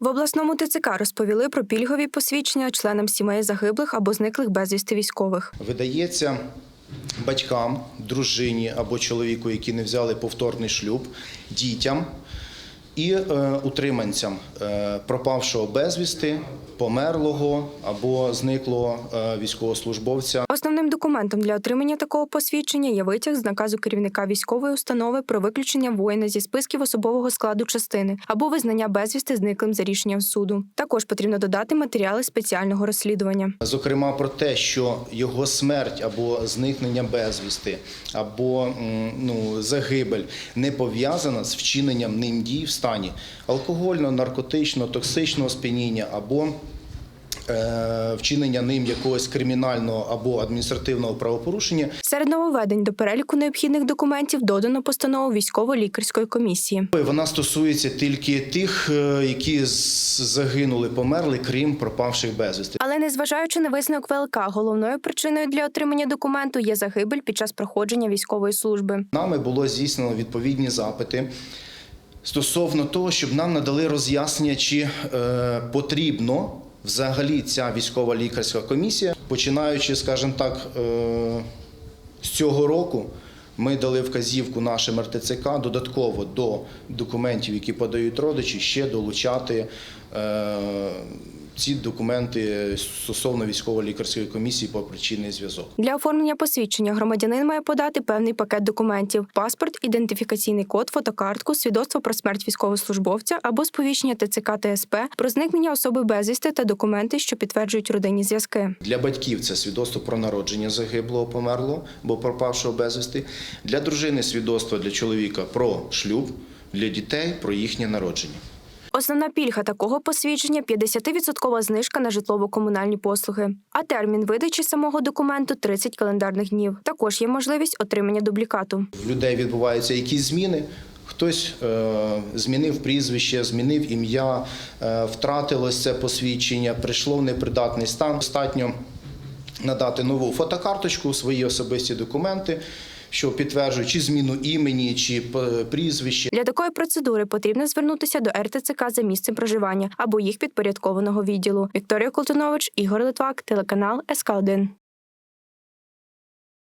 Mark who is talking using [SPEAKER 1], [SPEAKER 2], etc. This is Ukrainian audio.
[SPEAKER 1] В обласному ТЦК розповіли про пільгові посвідчення членам сімей загиблих або зниклих безвісти військових.
[SPEAKER 2] Видається батькам, дружині або чоловіку, які не взяли повторний шлюб, дітям і е, утриманцям е, пропавшого безвісти, померлого або зниклого е, військовослужбовця
[SPEAKER 1] Основним документом для отримання такого посвідчення є витяг з наказу керівника військової установи про виключення воїна зі списків особового складу частини або визнання безвісти зниклим за рішенням суду. Також потрібно додати матеріали спеціального розслідування.
[SPEAKER 2] Зокрема, про те, що його смерть або зникнення безвісти, або ну, загибель не пов'язана з вчиненням ним дій в стані алкогольного, наркотичного, токсичного сп'яніння або е, вчинення ним якогось кримінального або адміністративного правопорушення,
[SPEAKER 1] Серед нововведень до переліку необхідних документів додано постанову військово-лікарської комісії.
[SPEAKER 2] вона стосується тільки тих, е, які загинули, померли, крім пропавших безвісти.
[SPEAKER 1] Але незважаючи на висновок ВЛК, головною причиною для отримання документу є загибель під час проходження військової служби.
[SPEAKER 2] Нами було здійснено відповідні запити стосовно того, щоб нам надали роз'яснення, чи е, потрібно взагалі ця військова лікарська комісія, починаючи, скажімо так, е, з цього року. Ми дали вказівку нашим РТЦК додатково до документів, які подають родичі, ще долучати е, ці документи стосовно військово-лікарської комісії по причинний зв'язок.
[SPEAKER 1] Для оформлення посвідчення громадянин має подати певний пакет документів: паспорт, ідентифікаційний код, фотокартку, свідоцтво про смерть військовослужбовця або сповіщення ТЦК ТСП про зникнення особи безвісти та документи, що підтверджують родинні зв'язки.
[SPEAKER 2] Для батьків це свідоцтво про народження загиблого, померлого або пропавшого безвісти. Для дружини свідоцтво для чоловіка про шлюб, для дітей про їхнє народження.
[SPEAKER 1] Основна пільга такого посвідчення 50% знижка на житлово-комунальні послуги. А термін видачі самого документу 30 календарних днів. Також є можливість отримання дублікату.
[SPEAKER 2] В людей відбуваються якісь зміни. Хтось е, змінив прізвище, змінив ім'я, е, втратилось це посвідчення, прийшло в непридатний стан. Достатньо надати нову фотокарточку, свої особисті документи, що підтверджують чи зміну імені, чи п- прізвище.
[SPEAKER 1] Для такої процедури потрібно звернутися до РТЦК за місцем проживання або їх підпорядкованого відділу. Вікторія Колтунович, Ігор Литвак, телеканал СК 1